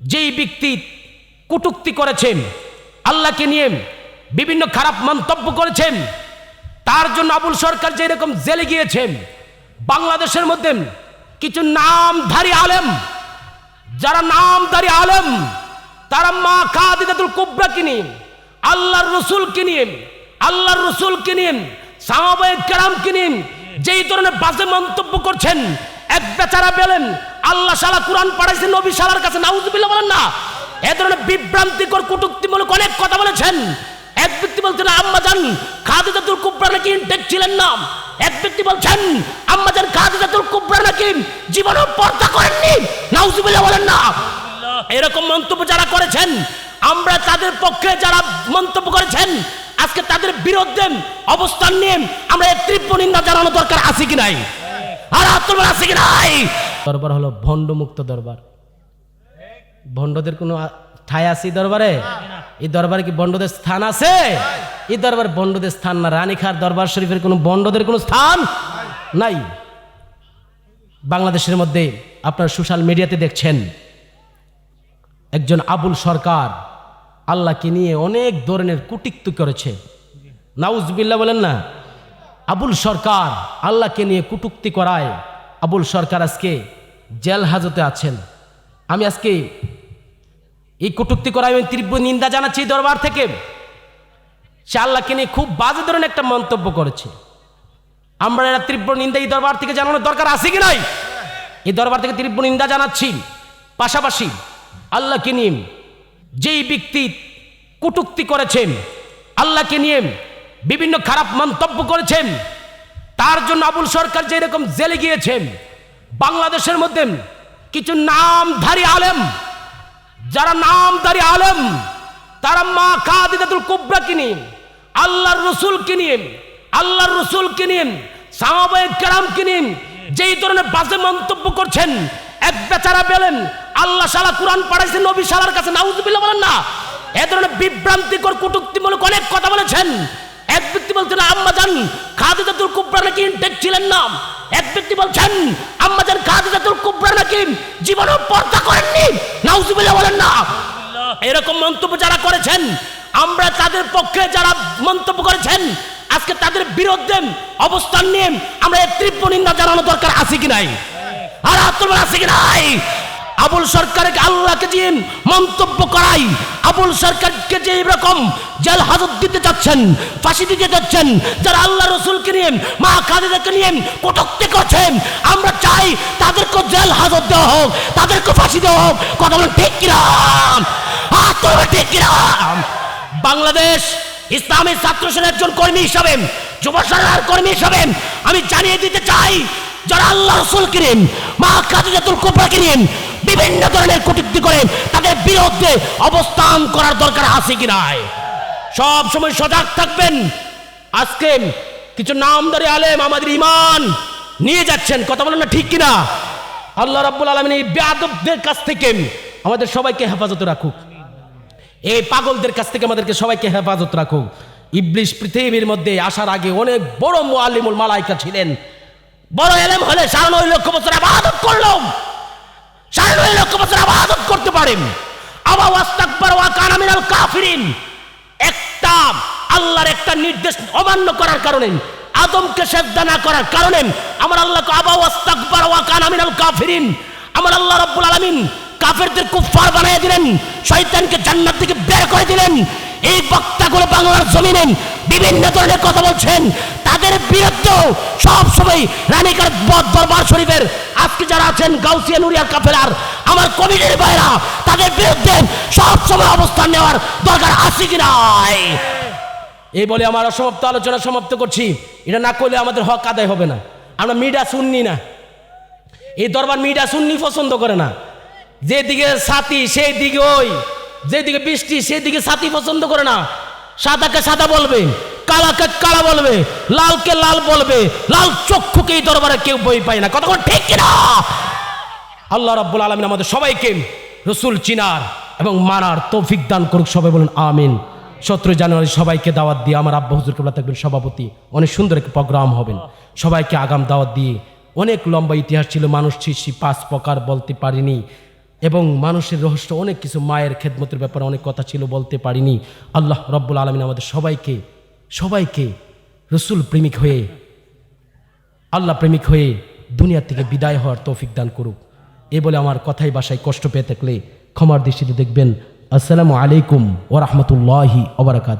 যেই ব্যক্তি কটুক্তি করেছেন, আল্লাহকে নিয়ে বিভিন্ন খারাপ মন্তব্য করেছেন, তার জন্য আবুল সরকার যে এরকম জেলে গিয়েছেন, বাংলাদেশের মধ্যে কিছু নামধারী আলেম, যারা নামধারী আলেম, তারা মা খাদিদাতুল কুবরা কিনিয়ে আল্লাহর রসুল কিনিয়ে আল্লাহর রসুল কিনিয়ে সাহাবায়ে কেরাম কিনিয়ে যেই ধরনের বাজে মন্তব্য করছেন এক বেচারা বেলেন আল্লাহ সালা কোরআন পাঠাইছেন নবী শালার কাছে নাউজুবিল্লাহ বলেন না। এ ধরনের বিভ্রান্তিকর, কটুক্তিমূলক অনেক কথা বলেছেন। এক ব্যক্তি বলছেন, আম্মা জান, খাদিজাতুল কুবরা নাকি ইনটেক ছিলেন না? এক ব্যক্তি বলছেন, আম্মা জান, খাদিজাতুল কুবরা নাকি জীবনও পর্দা করেননি? নাউজুবিল্লাহ বলেন না। এরকম মন্তব্য যারা করেছেন, আমরা তাদের পক্ষে যারা মন্তব্য করেছেন, আজকে তাদের বিরুদ্ধে অবস্থান নিয়ে আমরা এর তীব্র নিন্দা জানানো দরকার আছে কি নাই? আর আত্মবার আছে কি নাই। দরবার হলো ভণ্ড মুক্ত দরবার। ভণ্ডদের কোনো ঠাই আছে এই দরবারে? এই দরবারে কি বন্ডদের স্থান আছে? এই দরবার বন্ডদের স্থান না। রানীখার দরবার শরীফের কোনো বন্ডদের কোনো স্থান নাই। বাংলাদেশের মধ্যে আপনার সোশ্যাল মিডিয়াতে দেখছেন একজন আবুল সরকার আল্লাহকে নিয়ে অনেক ধরনের কুটিক্তি করেছে। নাউজবিল্লা বলেন না আবুল সরকার আল্লাহকে নিয়ে কুটুক্তি করায়। আবুল সরকার আজকে জেল হাজতে আছেন। আমি আজকে এই কটুক্তি করায় আমি তীব্র নিন্দা জানাচ্ছি দরবার থেকে। সে আল্লাহকে নিয়ে খুব বাজে ধরনের একটা মন্তব্য করেছে। আমরা এরা তীব্র নিন্দা এই দরবার থেকে জানানোর দরকার আছে কি নাই? এই দরবার থেকে তীব্র নিন্দা জানাচ্ছি। পাশাপাশি আল্লাহকে নিয়ে যেই ব্যক্তি কটুক্তি করেছেন, আল্লাহকে নিয়ে বিভিন্ন খারাপ মন্তব্য করেছেন। তার জন্য আবুল সরকার যে এরকম জেলে গিয়েছেন, বাংলাদেশের মধ্যে কিছু নামধারী আলেম, যারা নামধারী আলেম, তারা মা খাদিদাতুল কুবরা কিনে আল্লাহর রসুল কিনে আল্লাহর রসুল কিনে সাহাবায়ে কেরাম কিনে যেই ধরনের বাজে মন্তব্য করছেন, এক বেচারা পেলেন আল্লাহ শালা কোরআন পাঠাইছেন নবী শালার কাছে নাউজুবিল্লাহ বলেন না। এ ধরনের বিভ্রান্তিকর, কটুক্তিমূলক অনেক কথা বলেছেন। বলছেন, আম্মা জান, খাদিজাতুল কুবরা নাকি ইনটেক ছিলেন না? এক ব্যক্তি বলছেন, আম্মা জান, খাদিজাতুল কুবরা নাকি জীবনও পর্দা করেননি? নাউজুবিল্লাহ বলেন না। এরকম মন্তব্য যারা করেছেন, আমরা তাদের পক্ষে যারা মন্তব্য করেছেন, আজকে তাদের বিরুদ্ধে অবস্থান নিয়ে আমরা এর তীব্র নিন্দা জানানো দরকার আছে কি নাই? আর আত্মবার আছে কি নাই? আবুল সরকারকে আল্লাহকে যে মন্তব্য করাই, আবুল সরকারকে যে এরকম জেল হাজত দিতে যাচ্ছেন ফাঁসি দিতে যাচ্ছেন যারা আল্লাহ রসুলকে নিয়ে, মা খাদিদাকে নিয়ে কটুক্তি করছেন, আমরা চাই তাদেরকে জেল হাজত দেওয়া হোক তাদেরকে ফাঁসি দেওয়া হোক, কথা বলেন, ঠিক কিরাম ঠিক কিরাম বাংলাদেশ ইসলামী ছাত্র সেনার একজন কর্মী হিসাবে, যুব সেনার কর্মী হিসাবে, আমি জানিয়ে দিতে চাই, যারা আল্লাহ রসুল কিনেন মা কাদিজাতুল কোবরা কিনেন বিভিন্ন ধরনের কটূক্তি করেন তাদের বিরুদ্ধে অবস্থান করার দরকার আছে কি নাই? সব সময় সজাগ থাকবেন। আজকে কিছু নামদারি আলেম আমাদের ইমান নিয়ে যাচ্ছেন। কথা বলেন না ঠিক কিনা? আল্লাহ রাব্বুল আলমিন এই বেয়াদবদের কাছ থেকে আমাদের সবাইকে হেফাজতে রাখুক। এই পাগলদের কাছ থেকে আমাদেরকে সবাইকে হেফাজত রাখুক। ইবলিশ পৃথিবীর মধ্যে আসার আগে অনেক বড় মুআল্লিমুল মালাইকা ছিলেন। বড় এলেম হলে সাড়ে নয় লক্ষ বছর আবাদত করল সাড়ে নয় লক্ষ বছর আবাদত করতে পারেন। আবা ওয়াস্তাকবার ওয়া কানা মিনাল কাফিরিন। একটা আল্লাহর একটা নির্দেশ অমান্য করার কারণে, আদমকে সেজদা না করার কারণে আমার আল্লাহকে আবা ওয়াস্তাকবার ওয়া কানা মিনাল কাফিরিন। আমার আল্লাহ রাব্বুল আলামিন কাফেরদের কুফার বানিয়ে দিলেন, শয়তানকে জান্নাত থেকে বের করে দিলেন। এই বক্তাগুলো বাংলার জমিনে বিভিন্ন ধরনের কথা বলছেন। তাদের বিরুদ্ধেও সব সময় রানীকার দরবার শরীফের আজকে যারা আছেন গাউসিয়া নুরিয়ার কাফেলার, আমার কমিটির বাইরা তাদের বিরুদ্ধে সব সময় অবস্থান নেওয়ার দরকার আছে কি নাই? এই বলে আমার অসমাপ্ত আলোচনা সমাপ্ত করছি। এটা না করলে আমাদের হক আদায় হবে না। আমরা মিডিয়া শুননি না। এই দরবার মিডিয়া শুননি পছন্দ করে না। যেদিকে সাথী সেই দিকে ওই। যেদিকে বৃষ্টি সেদিকে সাথী পছন্দ করে না। সাদাকে সাদা বলবে। কালাকে কালা বলবে, লালকে লাল বলবে, লাল চক্ষুকে এই দরবারে কেউ বই পায় না। কতক্ষণ ঠিক কিনা? আল্লাহ রাব্বুল আলমিন আমাদের সবাইকে রসুল চিনার এবং মানার তৌফিক দান করুক, সবাই বলুন আমিন। সতেরোই জানুয়ারি সবাইকে দাওয়াত দিয়ে আমার আব্বা হুজুর কেবলা থাকবেন, সভাপতি। অনেক সুন্দর একটা প্রোগ্রাম হবেন সবাইকে আগাম দাওয়াত দিয়ে অনেক লম্বা ইতিহাস ছিল, মানুষ সৃষ্টি পাঁচ প্রকার বলতে পারিনি। এবং মানুষের রহস্য, অনেক কিছু, মায়ের খেদমতের ব্যাপারে অনেক কথা ছিল, বলতে পারিনি। আল্লাহ রব্বুল আলমিন আমাদের সবাইকে সবাইকে রসুল প্রেমিক হয়ে, আল্লাহ প্রেমিক হয়ে দুনিয়া থেকে বিদায় হওয়ার তৌফিক দান করুক। এ বলে আমার কথাই বাসায় কষ্ট পেয়ে থাকলে ক্ষমার দৃষ্টিতে দেখবেন। আসসালামু আলাইকুম ওরহমতুল্লাহি ওবরাকাত